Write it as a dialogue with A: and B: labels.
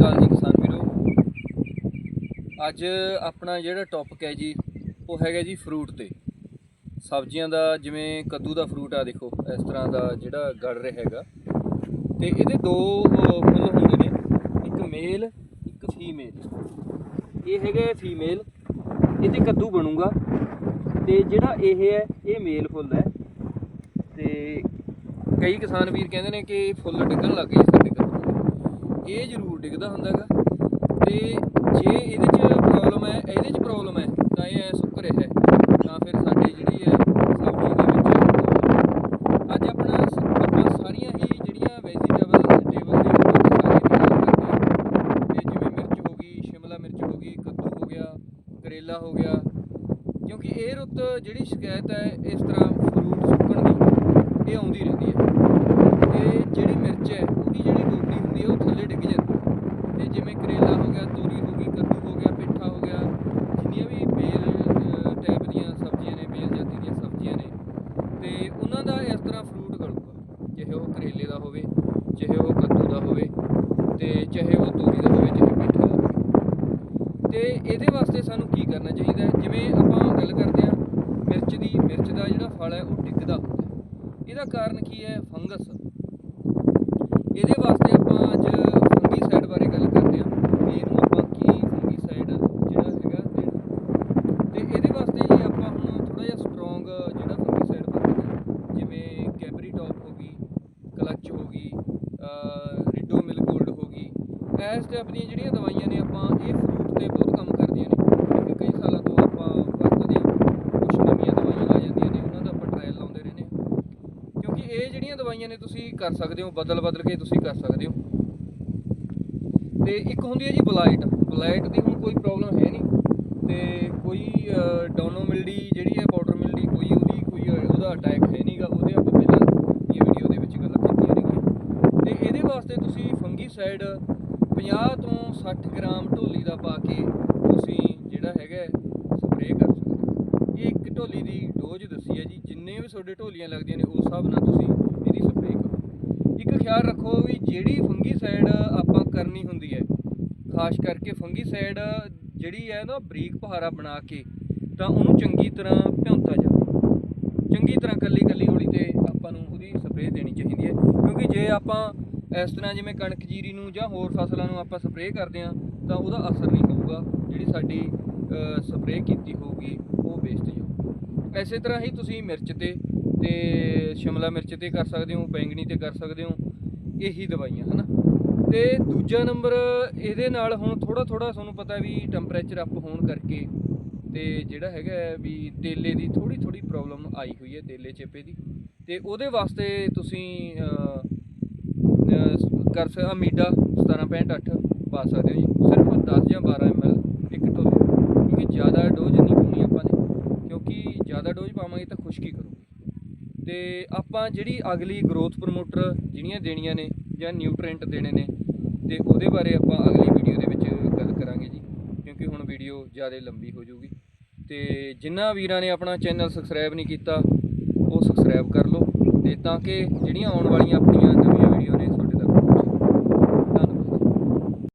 A: ਅਕਾਲ ਜੀ ਕਿਸਾਨ ਵੀਰੋ। ਅੱਜ ਆਪਣਾ ਜਿਹੜਾ ਟੌਪਿਕ ਹੈ ਜੀ, ਉਹ ਹੈਗਾ ਜੀ ਫਰੂਟ ਤੇ। ਸਬਜ਼ੀਆਂ ਦਾ ਜਿਵੇਂ ਕੱਦੂ ਦਾ ਫਰੂਟ ਆ ਦੇਖੋ, ਇਸ ਤਰ੍ਹਾਂ ਦਾ ਜਿਹੜਾ ਗੜ ਰਿਹਾ ਹੈਗਾ। ਤੇ ਇਹਦੇ ਦੋ ਫੁੱਲ ਹੁੰਦੇ ਨੇ, ਇੱਕ ਮੇਲ ਇੱਕ ਫੀਮੇਲ ਇਹ ਹੈਗਾ ਫੀਮੇਲ ਇਹਦੇ ਕੱਦੂ ਬਣੂਗਾ। ਤੇ ਜਿਹੜਾ ਇਹ ਹੈ, ਇਹ ਮੇਲ ਫੁੱਲ ਹੈ। ਤੇ ਕਈ ਕਿਸਾਨ ਵੀਰ ਕਹਿੰਦੇ ਨੇ ਕਿ ਫੁੱਲ ਡਿੱਗਣ ਲੱਗ ਗਏ ਸਾਡੇ ਇਹ ਜ਼ਰੂਰ ਡਿੱਗਦਾ ਹੁੰਦਾਗਾ। ਤੇ ਜੇ ਇਹਦੇ 'ਚ ਪ੍ਰੋਬਲਮ ਹੈ, ਇਹਦੇ 'ਚ ਪ੍ਰੋਬਲਮ ਹੈ, ਤਾਂ ਇਹ ਐ ਸੁੱਕ ਰਿਹਾ ਹੈ। ਤਾਂ ਫਿਰ ਸਾਡੀ ਜਿਹੜੀ ਹੈ, ਸਬਜ਼ੀ ਦੇ ਵਿੱਚ ਅੱਜ ਆਪਣਾ ਆਪਾਂ ਸਾਰੀਆਂ ਹੀ ਜਿਹੜੀਆਂ ਵੈਜੀਟੇਬਲ ਟੇਬਲ ਦੇ ਵਿੱਚ ਸਾਰੀਆਂ ਡੀਲ ਕਰਦੇ ਤੇ ਜਿਵੇਂ ਮਿਰਚ ਹੋ ਗਈ, ਸ਼ਿਮਲਾ ਮਿਰਚ ਹੋ ਗਈ, ਕੱਦੂ ਹੋ ਗਿਆ, ਕਰੇਲਾ ਹੋ ਗਿਆ। ਕਿਉਂਕਿ ਇਹ ਰੁੱਤ ਜਿਹੜੀ ਸ਼ਿਕਾਇਤ ਹੈ, ਇਸ ਤਰ੍ਹਾਂ ਫਰੂਟ ਸੁੱਕਣ ਦੀ, ਇਹ ਆਉਂਦੀ ਰਹਿੰਦੀ ਹੈ ਤੇ ਜਿਹੜੀ ਮਿਰਚ ਹੈ ਉਹਦੀ ਜਿਹੜੀ ਡੋਗਰੀ ਹੁੰਦੀ ਹੈ ਉਹ ਥੱਲੇ ਡਿੱਗ ਜਾਂਦੀ ਹੈ ਤੇ ਜਿਵੇਂ ਕਰੇਲਾ ਹੋ ਗਿਆ ਤੋਰੀ ਹੋ ਗਈ ਕੱਦੂ ਹੋ ਗਿਆ ਪੇਠਾ ਹੋ ਗਿਆ ਜਿੰਨੀਆਂ ਵੀ ਬੇਲ ਅਹ, ਟੈਪ ਦੀਆਂ ਸਬਜ਼ੀਆਂ ਨੇ ਬੇਲ ਜਾਤੀ ਦੀਆਂ ਸਬਜ਼ੀਆਂ ਨੇ ਤੇ ਉਹਨਾਂ ਦਾ ਇਸ ਤਰ੍ਹਾਂ ਫਰੂਟ ਗਲੂਗਾ ਚਾਹੇ ਉਹ ਕਰੇਲੇ ਦਾ ਹੋਵੇ, ਚਾਹੇ ਉਹ ਕੱਦੂ ਦਾ ਹੋਵੇ ਤੇ ਚਾਹੇ ਉਹ ਤੂਰੀ ਦਾ ਹੋਵੇ, ਚਾਹੇ ਪੇਠਾ ਦਾ ਹੋਵੇ। ਤੇ ਇਹਦੇ ਵਾਸਤੇ ਸਾਨੂੰ ਕੀ ਕਰਨਾ ਚਾਹੀਦਾ ਹੈ? ਜਿਵੇਂ ਆਪਾਂ ਗੱਲ ਕਰਦੇ ਹਾਂ, ਮਿਰਚ ਦੀ, ਮਿਰਚ ਦਾ ਜਿਹੜਾ ਫਲ ਹੈ, ਉਹ ਡਿੱਗਦਾ ਹੁੰਦਾ ਇਹਦਾ ਕਾਰਨ ਕੀ ਹੈ? ਫੰਗਸ। ਇਹਦੇ ਵਾਸਤੇ ਆਪਾਂ ਅੱਜ ਫੰਗੀਸਾਈਡ ਬਾਰੇ ਗੱਲ ਕਰਦੇ ਹਾਂ ਵੀ ਇਹਨੂੰ ਆਪਾਂ ਕੀ ਫੰਗੀਸਾਈਡ ਜਿਹੜਾ ਹੈਗਾ ਦੇਣਾ ਤੇ ਇਹਦੇ ਵਾਸਤੇ ਜੀ ਆਪਾਂ ਹੁਣ ਥੋੜਾ ਜਿਹਾ ਸਟਰੋਂਗ ਜਿਹੜਾ ਫੰਗੀਸਾਈਡ ਵਰਤਦੇ ਹਾਂ ਜਿਵੇਂ ਕੈਬਰੀ ਟੌਪ ਹੋ ਗਈ ਕਲਚ ਹੋ ਗਈ ਰਿਡੋ ਮਿਲ ਗੋਲਡ ਹੋ ਗਈ ਇਸ ਟਾਈਪ ਦੀਆਂ ਜਿਹੜੀਆਂ ਦਵਾਈਆਂ ਨੇ ਆਪਾਂ, ਇਹ ਫਰੂਟ ਤੇ ਬਹੁਤ ਕੰਮ ਕਰਦੀਆਂ ਨੇ। ਕਿਉਂਕਿ ਕਈ ਸਾਲਾਂ ਤੋਂ ਆਪਾਂ ਵਰਤਦੇ ਹਾਂ ਕੁਝ ਨਵੀਆਂ ਦਵਾਈਆਂ ਆ ਜਾਂਦੀਆਂ ਨੇ, ਉਹਨਾਂ ਦਾ ਆਪਾਂ ਟ੍ਰਾਇਲ ਲਾਉਂਦੇ ਰਹਿੰਦੇ ਹਾਂ। ਕਿਉਂਕਿ ਇਹ ਜਿਹੜੀਆਂ ਦਵਾਈਆਂ ਨੇ ਤੁਸੀਂ ਕਰ ਸਕਦੇ ਹੋ, ਬਦਲ ਬਦਲ ਕੇ ਤੁਸੀਂ ਕਰ ਸਕਦੇ ਹੋ। ਤੇ ਇੱਕ ਹੁੰਦੀ ਹੈ ਜੀ ਬਲਾਈਟ। ਬਲਾਈਟ ਦੀ ਹੁਣ ਕੋਈ ਪ੍ਰੋਬਲਮ ਹੈ ਨਹੀਂ। ਤੇ ਕੋਈ ਡੋਨੋ ਮਿਲਡੀ ਜਿਹੜੀ ਹੈ, ਪਾਊਡਰ ਮਿਲਡੀ ਕੋਈ ਉਹਦੀ, ਕੋਈ ਉਹਦਾ ਅਟੈਕ ਹੈ ਨਹੀਂਗਾ ਉਹਦੇ ਆਪਾਂ ਪਹਿਲਾਂ ਇਹ ਵੀਡੀਓ ਦੇ ਵਿੱਚ ਗੱਲਾਂ ਕੀਤੀਆਂ ਨੇਗੀਆਂ। ਤੇ ਇਹਦੇ ਵਾਸਤੇ ਤੁਸੀਂ ਫੰਗੀਸਾਈਡ 50 ਤੋਂ 60 ਗ੍ਰਾਮ ਢੋਲੀ ਦਾ ਪਾ ਕੇ ਤੁਸੀਂ ਜਿਹੜਾ ਹੈਗਾ ਸਪਰੇਅ ਕਰ ਸਕਦੇ ਹੋ। ਇਹ ਇੱਕ ਢੋਲੀ ਦੀ ਡੋਜ਼ ਦੱਸੀ ਹੈ ਜੀ, ਜਿੰਨੇ ਵੀ ਤੁਹਾਡੇ ਢੋਲੀਆਂ ਲੱਗਦੀਆਂ ਨੇ, ਉਸ ਹਿਸਾਬ ਨਾਲ ਤੁਸੀਂ ਇਹਦੀ ਸਪਰੇਅ ਕਰੋ। ਇੱਕ ਖਿਆਲ ਰੱਖੋ ਵੀ ਜਿਹੜੀ ਫੰਗੀਸਾਈਡ ਆਪਾਂ ਕਰਨੀ ਹੁੰਦੀ ਹੈ, ਖਾਸ ਕਰਕੇ ਫੰਗੀਸਾਈਡ ਜਿਹੜੀ ਹੈ ਨਾ ਬਰੀਕ ਪਹਾਰਾ ਬਣਾ ਕੇ, ਤਾਂ ਉਹਨੂੰ ਚੰਗੀ ਤਰ੍ਹਾਂ ਭਿਉਂਤਾ ਜਾਵੇ। ਚੰਗੀ ਤਰ੍ਹਾਂ ਕੱਲੀ ਕੱਲੀ ਹੌਲੀ ਤੇ ਆਪਾਂ ਨੂੰ ਉਹਦੀ ਸਪਰੇਅ ਦੇਣੀ ਚਾਹੀਦੀ ਹੈ, ਕਿਉਂਕਿ ਜੇ ਆਪਾਂ ਇਸ ਤਰ੍ਹਾਂ ਜਿਵੇਂ ਕਣਕ ਜੀਰੀ ਨੂੰ ਜਾਂ ਹੋਰ ਫਸਲਾਂ ਨੂੰ ਆਪਾਂ ਸਪਰੇਅ ਕਰਦੇ ਹਾਂ, ਤਾਂ ਉਹਦਾ ਅਸਰ ਨਹੀਂ ਹੋਊਗਾ ਜਿਹੜੀ ਸਾਡੀ ਸਪਰੇਅ ਕੀਤੀ ਹੋਊਗੀ, ਉਹ ਵੇਸਟ ਜਾਊਗੀ ਐਸੇ ਤਰ੍ਹਾਂ ਹੀ ਤੁਸੀਂ ਮਿਰਚ ਤੇ ਤੇ ਸ਼ਿਮਲਾ ਮਿਰਚ ਤੇ ਕਰ ਸਕਦੇ ਹੋ, ਬੈਂਗਣੀ ਤੇ ਕਰ ਸਕਦੇ ਹੋ, ਇਹੀ ਦਵਾਈਆਂ, ਹਨਾ? ਤੇ ਦੂਜਾ ਨੰਬਰ, ਇਹਦੇ ਨਾਲ ਹੁਣ ਥੋੜਾ ਥੋੜਾ ਤੁਹਾਨੂੰ ਪਤਾ ਵੀ ਟੈਂਪਰੇਚਰ ਅਪ ਹੋਣ ਕਰਕੇ ਤੇ ਜਿਹੜਾ ਹੈਗਾ ਵੀ ਤੇਲੇ ਦੀ ਥੋੜੀ ਥੋੜੀ ਪ੍ਰੋਬਲਮ ਆਈ ਹੋਈ ਹੈ, ਤੇਲੇ ਚੇਪੇ ਦੀ। ਤੇ ਉਹਦੇ ਵਾਸਤੇ ਤੁਸੀਂ ਕਰ ਸਕ ਅਮੀਡਾ 17.8 ਪਾ ਸਕਦੇ ਹੋ ਜੀ। ਸਿਰਫ 10 ਜਾਂ 12 ml ਇੱਕ ਤੋਂ ਕਿਉਂਕਿ ਜ਼ਿਆਦਾ ਡੋਜ਼ ਨਹੀਂ ਪਾਉਣੀ ਆਪਾਂ ਨੇ। ਕਿਉਂਕਿ ਜ਼ਿਆਦਾ ਡੋਜ਼ ਪਾਵਾਂਗੇ ਤਾਂ ਖੁਸ਼ਕੀ ਕਰੂਗੀ। ਤੇ ਆਪਾਂ ਜਿਹੜੀ ਅਗਲੀ ਗਰੋਥ ਪ੍ਰਮੋਟਰ ਜਿਹੜੀਆਂ ਦੇਣੀਆਂ ਨੇ ਜਾਂ ਨਿਊਟ੍ਰੀਐਂਟ ਦੇਣੇ ਨੇ, ਤੇ ਉਹਦੇ ਬਾਰੇ ਆਪਾਂ ਅਗਲੀ ਵੀਡੀਓ ਦੇ ਵਿੱਚ ਗੱਲ ਕਰਾਂਗੇ ਜੀ, ਕਿਉਂਕਿ ਹੁਣ ਵੀਡੀਓ ਜ਼ਿਆਦਾ ਲੰਬੀ ਹੋ ਜਾਊਗੀ। ਤੇ ਜਿਨ੍ਹਾਂ ਵੀਰਾਂ ਨੇ ਆਪਣਾ ਚੈਨਲ ਸਬਸਕ੍ਰਾਈਬ ਨਹੀਂ ਕੀਤਾ, ਉਹ ਸਬਸਕ੍ਰਾਈਬ ਕਰ ਲਓ, ਤੇ ਤਾਂ ਕਿ ਜਿਹੜੀਆਂ ਆਉਣ ਵਾਲੀਆਂ ਆਪਣੀਆਂ ਨਵੀਆਂ ਵੀਡੀਓ ਨੇ